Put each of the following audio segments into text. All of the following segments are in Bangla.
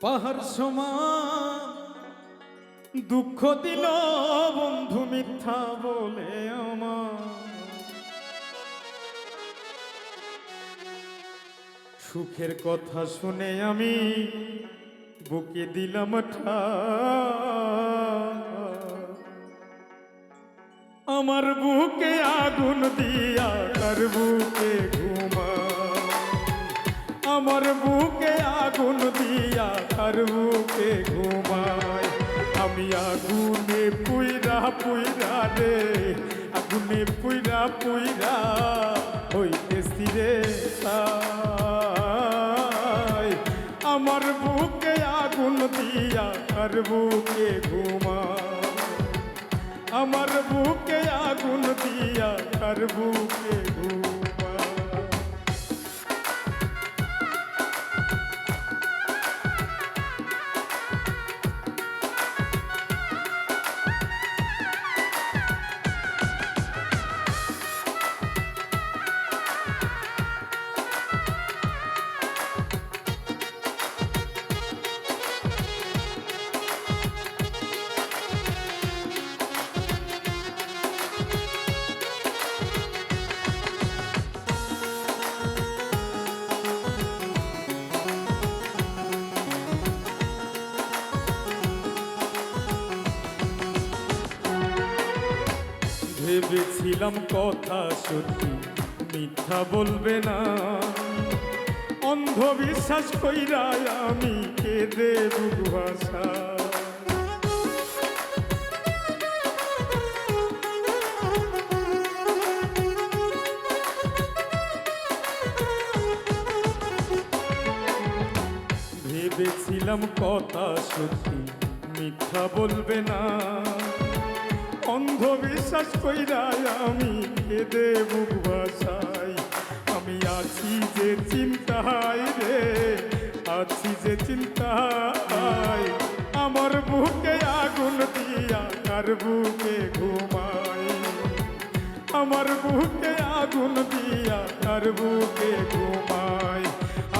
পাহাড় সমান দুঃখ দিল বন্ধু মিথ্যা বলে আমার সুখের কথা শুনে আমি বুকে দিলাম ঠাই। আমার বুকে আগুন দিয়া তার বুকে আমার বুকে আগুন দিয়া তার বুকে ঘুমায়। আমি আগুনে পুইরা পুইরা রে, আগুনে পুইরা পুইরা হইতেছি রে আমার বুকে আগুন দিয়া তার বুকে ঘুমায়। আমার বুকে আগুন দিয়া তার বুকে ঘুমা ভেবেছিলাম কথা সত্যি, মিথ্যা বলবে না। অন্ধবিশ্বাস কইরা আমি কেঁদে ভাষা। ভেবেছিলাম কথা সত্যি, মিথ্যা বলবে না। অন্ধবিশ্বাস কইরা আমি কেঁদে বুক ভাষাই আমি আছি যে চিন্তায় রে, আছি যে চিন্তায়। আমার বুকে আগুন দিয়া কার বুকে ঘুমাই? আমার বুকে আগুন দিয়া তার বুকে ঘুমাই?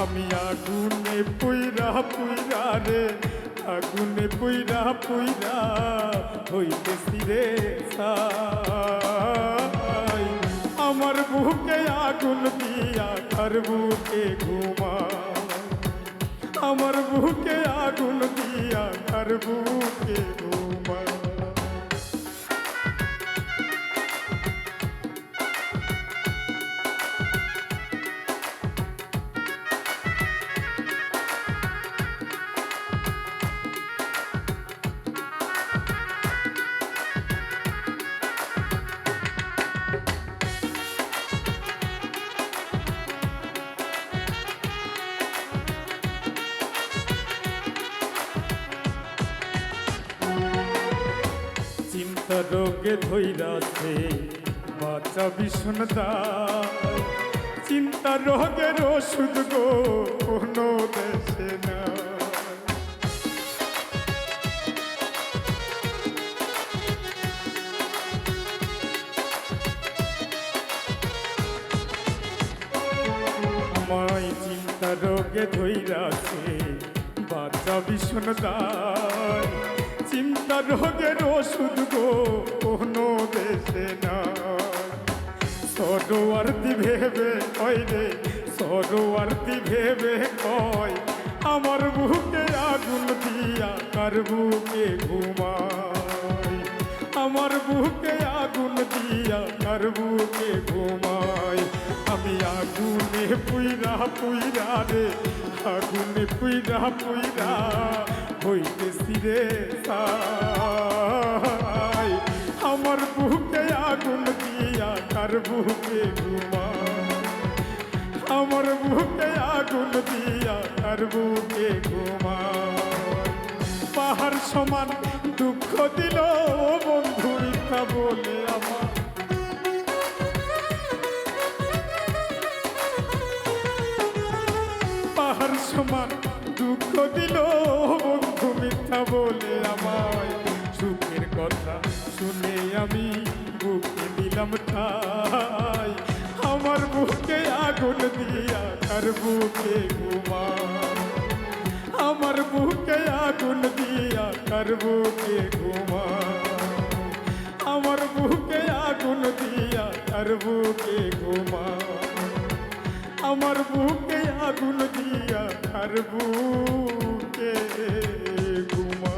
আমি আগুনে পুইরা পুইরা রে আগুনে পুইরা পুইরা হইতেছি রে। আমার বুকে আগুন দিয়া তার বুকে ঘুমা আমার বুকে আগুন দিয়া তার বুকে ঘুমাই রোগে ধৈরাছে বাচ্চা দায় চিন্তা রোগের ওষুধ গো, কোনো দেশে না। আমায় চিন্তা রোগে ধৈরাছে বাচ্চা দায় চিন্তা রোগের ওষুধ গো, কোনো দেশে না সরোয়ার্তি ভেবে কয় রে সরোয়ার্তি ভেবে কয়, আমার বুকে আগুন দিয়া কার বুকে ঘুমাই আমার বুকে আগুন দিয়া কার বুকে ঘুমাই আমি আগুনে পুইরা পুইরা রে, আগুনে পুইরা পুইরা হইতেছি রে আমার বুকে আগুন দিয়া কার বুকে ঘুমাই আমার বুকে আগুন দিয়া তার বুকে ঘুমায়? পাহাড় সমান দুঃখ দিল বন্ধু মিথ্যা বলে আমার। পাহাড় সমান শুনে আমি বুকে দিলাম ঠাই আমার বুকে আগুন দিয়া তার বুকে ঘুমা আমার আমার বুকে আগুন দিয়া তার বুকে ঘুমা আমার বুকে আগুন দিয়া তার বুকে ঘুমা আমার বুকে আগুন দিয়া তার বুকে ঘুমা